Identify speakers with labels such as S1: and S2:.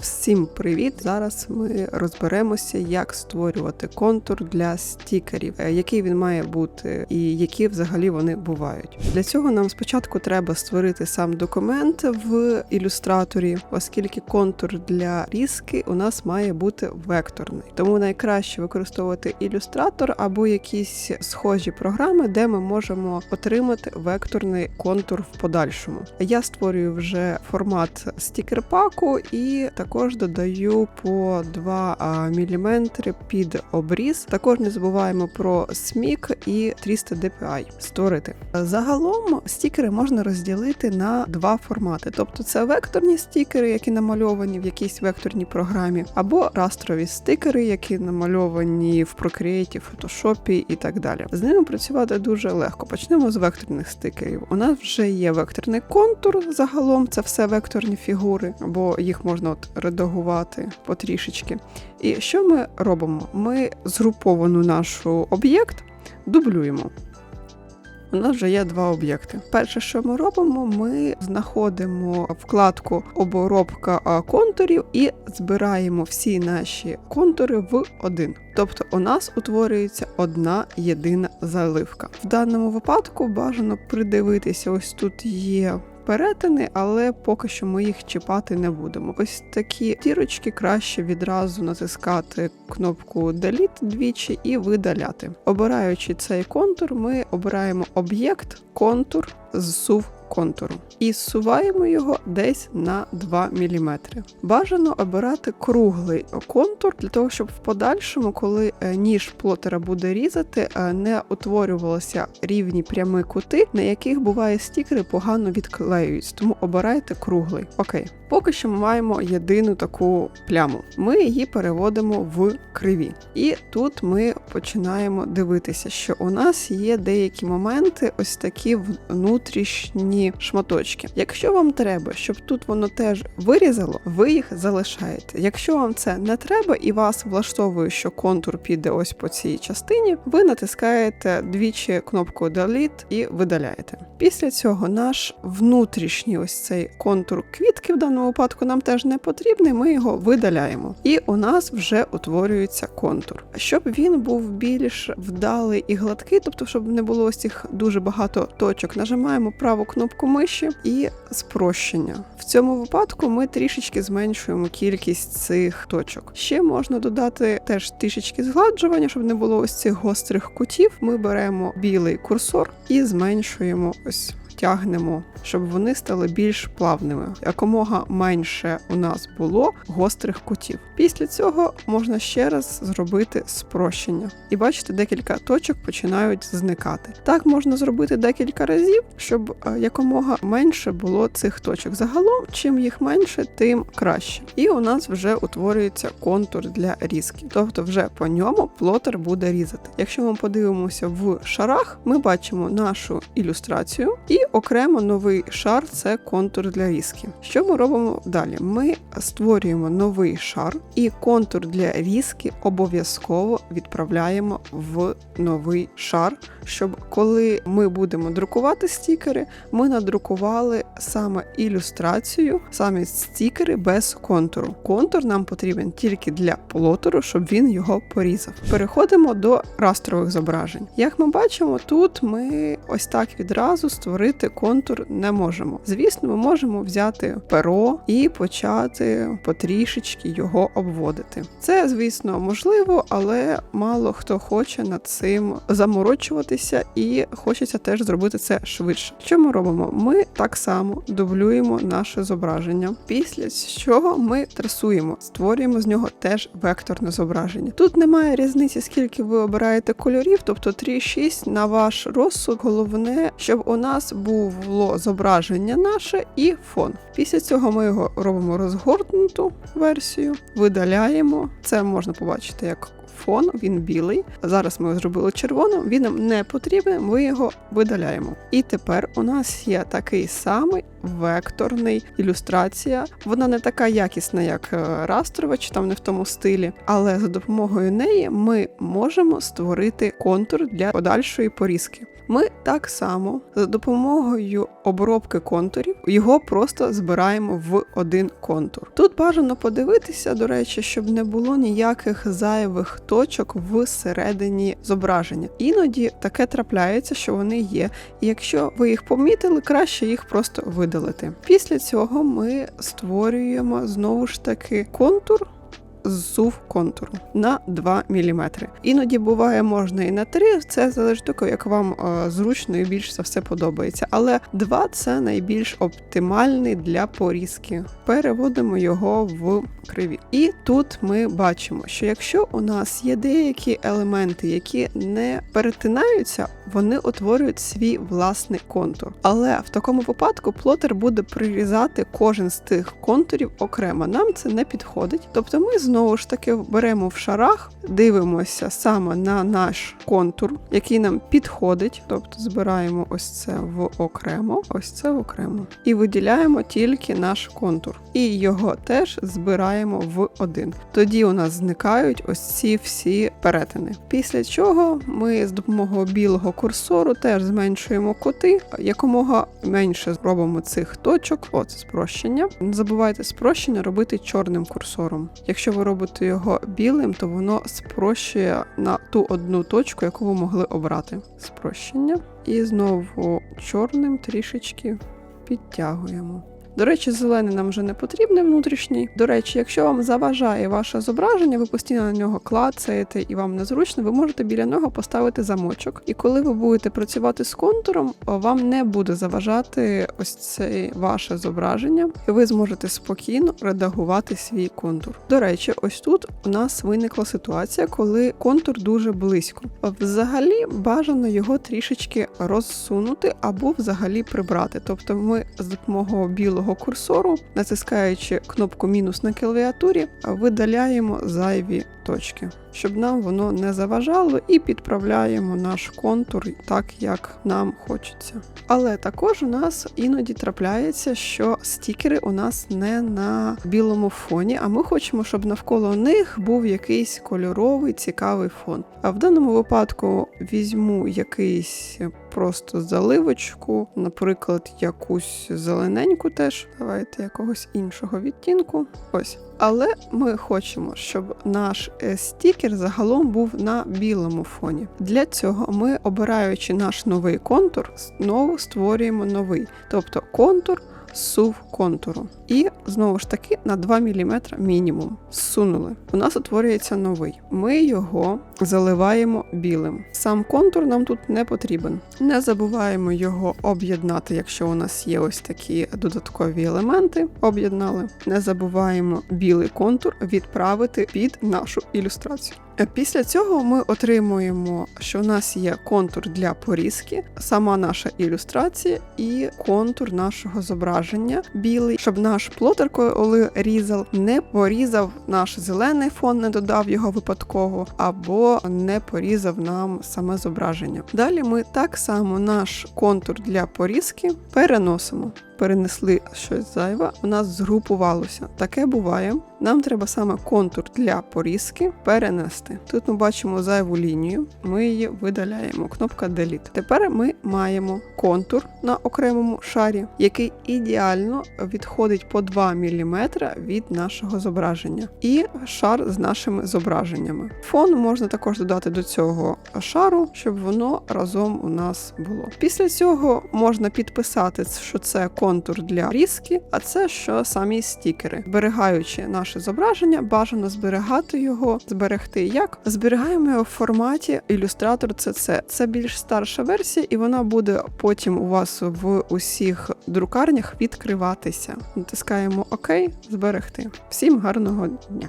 S1: Всім привіт! Зараз ми розберемося, як створювати контур для стікерів, е, який він має бути, і які взагалі вони бувають. Для цього нам спочатку треба створити сам документ в ілюстраторі, оскільки контур для різки у нас має бути векторний. Тому найкраще використовувати ілюстратор або якісь схожі програми, де ми можемо отримати векторний контур в подальшому. Я створюю вже формат стікер-паку і також додаю по 2 мм під обріз. Також не забуваємо про смік і 300 DPI створити. Загалом стікери можна розділити на два формати: тобто це векторні стікери, які намальовані в якійсь векторній програмі, або растрові стикери, які намальовані в Procreate, Photoshop і так далі. З ними працювати дуже легко. Почнемо з векторних стикерів. У нас вже є векторний контур. Загалом це все векторні фігури, бо їх можна от редагувати потрішечки. І що ми робимо? Ми згруповану нашу об'єкт дублюємо. У нас вже є два об'єкти. Перше, що ми робимо, ми знаходимо вкладку обробка контурів і збираємо всі наші контури в один. Тобто у нас утворюється одна єдина заливка. В даному випадку бажано придивитися, ось тут є перетини, але поки що ми їх чіпати не будемо. Ось такі дірочки краще відразу натискати кнопку Delete двічі і видаляти. Обираючи цей контур, ми обираємо об'єкт, контур, зсув контуру і зсуваємо його десь на 2 мм. Бажано обирати круглий контур для того, щоб в подальшому, коли е, ніж плотера буде різати, е, не утворювалися рівні прямі кути, на яких буває стікери погано відклеюють, Тому обирайте круглий. Окей. Поки що ми маємо єдину таку пляму. Ми її переводимо в криві. І тут ми починаємо дивитися, що у нас є деякі моменти, ось такі внутрішні шматочки. Якщо вам треба, щоб тут воно теж вирізало, ви їх залишаєте. Якщо вам це не треба і вас влаштовує, що контур піде ось по цій частині, ви натискаєте двічі кнопку Delete і видаляєте. Після цього наш внутрішній ось цей контур квітки в даному випадку нам теж не потрібний, ми його видаляємо. І у нас вже утворюється контур. Щоб він був більш вдалий і гладкий, тобто, щоб не було ось цих дуже багато точок, нажимаємо праву кнопку миші і спрощення. В цьому випадку ми трішечки зменшуємо кількість цих точок. Ще можна додати теж трішечки згладжування, щоб не було ось цих гострих кутів. Ми беремо білий курсор і зменшуємо ось тягнемо, щоб вони стали більш плавними. Якомога менше у нас було гострих кутів. Після цього можна ще раз зробити спрощення. І бачите, декілька точок починають зникати. Так можна зробити декілька разів, щоб е, якомога менше було цих точок. Загалом, чим їх менше, тим краще. І у нас вже утворюється контур для різки. Тобто, вже по ньому плотер буде різати. Якщо ми подивимося в шарах, ми бачимо нашу ілюстрацію і окремо новий шар це контур для різки. Що ми робимо далі? Ми створюємо новий шар, і контур для різки обов'язково відправляємо в новий шар, щоб коли ми будемо друкувати стікери, ми надрукували саме ілюстрацію, саме стікери без контуру. Контур нам потрібен тільки для плотеру, щоб він його порізав. Переходимо до растрових зображень. Як ми бачимо, тут ми ось так відразу створити контур не можемо. Звісно, ми можемо взяти перо і почати потрішечки його обводити. Це, звісно, можливо, але мало хто хоче над цим заморочуватися і хочеться теж зробити це швидше. Що ми робимо? Ми так само дублюємо наше зображення, після чого ми трасуємо, створюємо з нього теж векторне зображення. Тут немає різниці, скільки ви обираєте кольорів, тобто 3-6 на ваш розсуд. Головне, щоб у нас було зображення наше і фон. Після цього ми його робимо розгорнуту версію, видаляємо. Це можна побачити як фон, він білий. Зараз ми його зробили червоним, він нам не потрібен, ми його видаляємо. І тепер у нас є такий самий векторний ілюстрація. Вона не така якісна, як е, растрова, чи там не в тому стилі, але за допомогою неї ми можемо створити контур для подальшої порізки. Ми так само за допомогою обробки контурів його просто збираємо в один контур. Тут бажано подивитися, до речі, щоб не було ніяких зайвих точок всередині зображення. Іноді таке трапляється, що вони є. І якщо ви їх помітили, краще їх просто видалити. Після цього ми створюємо знову ж таки контур зсув контуру на 2 мм. Іноді буває можна і на 3, це залежить того, як вам е, зручно і більш за все подобається. Але 2 це найбільш оптимальний для порізки. Переводимо його в криві. І тут ми бачимо, що якщо у нас є деякі елементи, які не перетинаються, вони утворюють свій власний контур. Але в такому випадку плотер буде прирізати кожен з тих контурів окремо. Нам це не підходить. Тобто ми знову ж таки беремо в шарах, дивимося саме на наш контур, який нам підходить. Тобто збираємо ось це в окремо, ось це в окремо. І виділяємо тільки наш контур. І його теж збираємо в один. Тоді у нас зникають ось ці всі перетини. Після чого ми з допомогою білого курсору теж зменшуємо кути, якомога менше зробимо цих точок. О, це спрощення. Не забувайте спрощення робити чорним курсором. Якщо ви робите його білим, то воно спрощує на ту одну точку, яку ви могли обрати. Спрощення. І знову чорним трішечки підтягуємо. До речі, зелений нам вже не потрібний внутрішній. До речі, якщо вам заважає ваше зображення, ви постійно на нього клацаєте і вам незручно, ви можете біля нього поставити замочок. І коли ви будете працювати з контуром, вам не буде заважати ось це ваше зображення, і ви зможете спокійно редагувати свій контур. До речі, ось тут у нас виникла ситуація, коли контур дуже близько. Взагалі бажано його трішечки розсунути або взагалі прибрати. Тобто ми з допомогою білого курсору, натискаючи кнопку мінус на клавіатурі, видаляємо зайві точки, щоб нам воно не заважало, і підправляємо наш контур так, як нам хочеться. Але також у нас іноді трапляється, що стікери у нас не на білому фоні, а ми хочемо, щоб навколо них був якийсь кольоровий цікавий фон. А в даному випадку візьму якийсь просто заливочку, наприклад, якусь зелененьку теж. Давайте якогось іншого відтінку. Ось. Але ми хочемо, щоб наш е, стікер загалом був на білому фоні. Для цього ми, обираючи наш новий контур, знову створюємо новий, тобто контур. Сув контуру. І знову ж таки на 2 мм мінімум. Зсунули. У нас утворюється новий. Ми його заливаємо білим. Сам контур нам тут не потрібен. Не забуваємо його об'єднати, якщо у нас є ось такі додаткові елементи. Об'єднали. Не забуваємо білий контур відправити під нашу ілюстрацію. Після цього ми отримуємо, що в нас є контур для порізки, сама наша ілюстрація і контур нашого зображення білий, щоб наш плотер, коли різав, не порізав наш зелений фон, не додав його випадково, або не порізав нам саме зображення. Далі ми так само наш контур для порізки переносимо. Перенесли щось зайве, у нас згрупувалося. Таке буває. Нам треба саме контур для порізки перенести. Тут ми бачимо зайву лінію, ми її видаляємо. Кнопка Delete. Тепер ми маємо контур на окремому шарі, який ідеально відходить по 2 мм від нашого зображення, і шар з нашими зображеннями. Фон можна також додати до цього шару, щоб воно разом у нас було. Після цього можна підписати, що це контур для різки, а це що самі стікери, зберігаючи наше зображення, бажано зберігати його, зберегти як. Зберігаємо його в форматі ілюстратор CC. Це більш старша версія, і вона буде потім у вас в усіх друкарнях відкриватися. Натискаємо ОК, зберегти. Всім гарного дня!